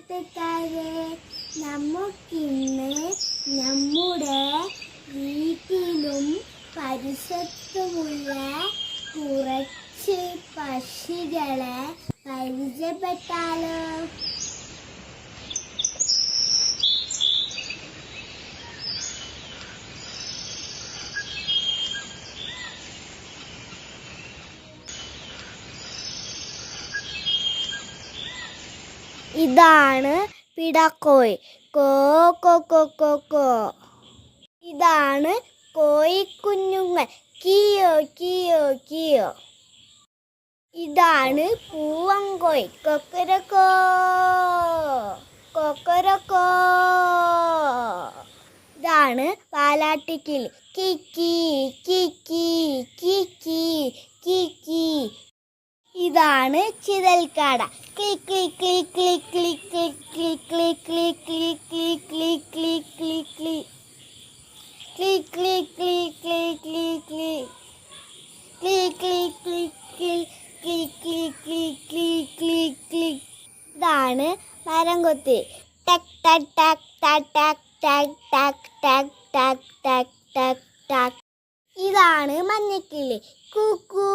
കൂട്ടുകാരെ നമുക്കിന്ന് നമ്മുടെ വീട്ടിലും പരിസരത്തുമുള്ള കുറച്ച് പക്ഷികളെ പരിചയപ്പെട്ടാലോ? ഇതാണ് പിടക്കോയ് കോ കോ കോ കോ കോ. ഇതാണ് കോയിക്കുഞ്ഞുങ്ങൾ കിയോ കിയോ കിയോ. ഇതാണ് പൂവങ്കോയ് കൊക്കരക്കോ കൊക്കരക്കോ. ഇതാണ് പാലാട്ടിക്കിളി. കിക്കി കിക്കി കിക്കി കിക്കി ഇതാണ് ചിതൽക്കാട click click click click click click click click click click click click click click click click click ഇതാണ് മരം കൊത്തി ടക് ടക് ടക് ടക് ടക് ടക് ടക് ടക് ടക് ടക് ടക് ഇതാണ് മഞ്ഞക്കിളി കുക്കു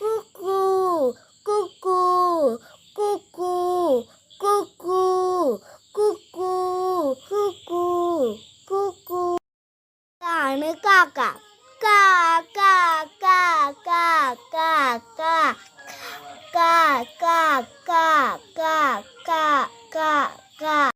കുക്കു കുക്കു കുക്കു കുക്കു കുക്കു കുക്കു ഇതാണ് കാക്ക കാ കാ കാ കാ കാ കാ കാ കാ കാ കാ കാ കാ കാ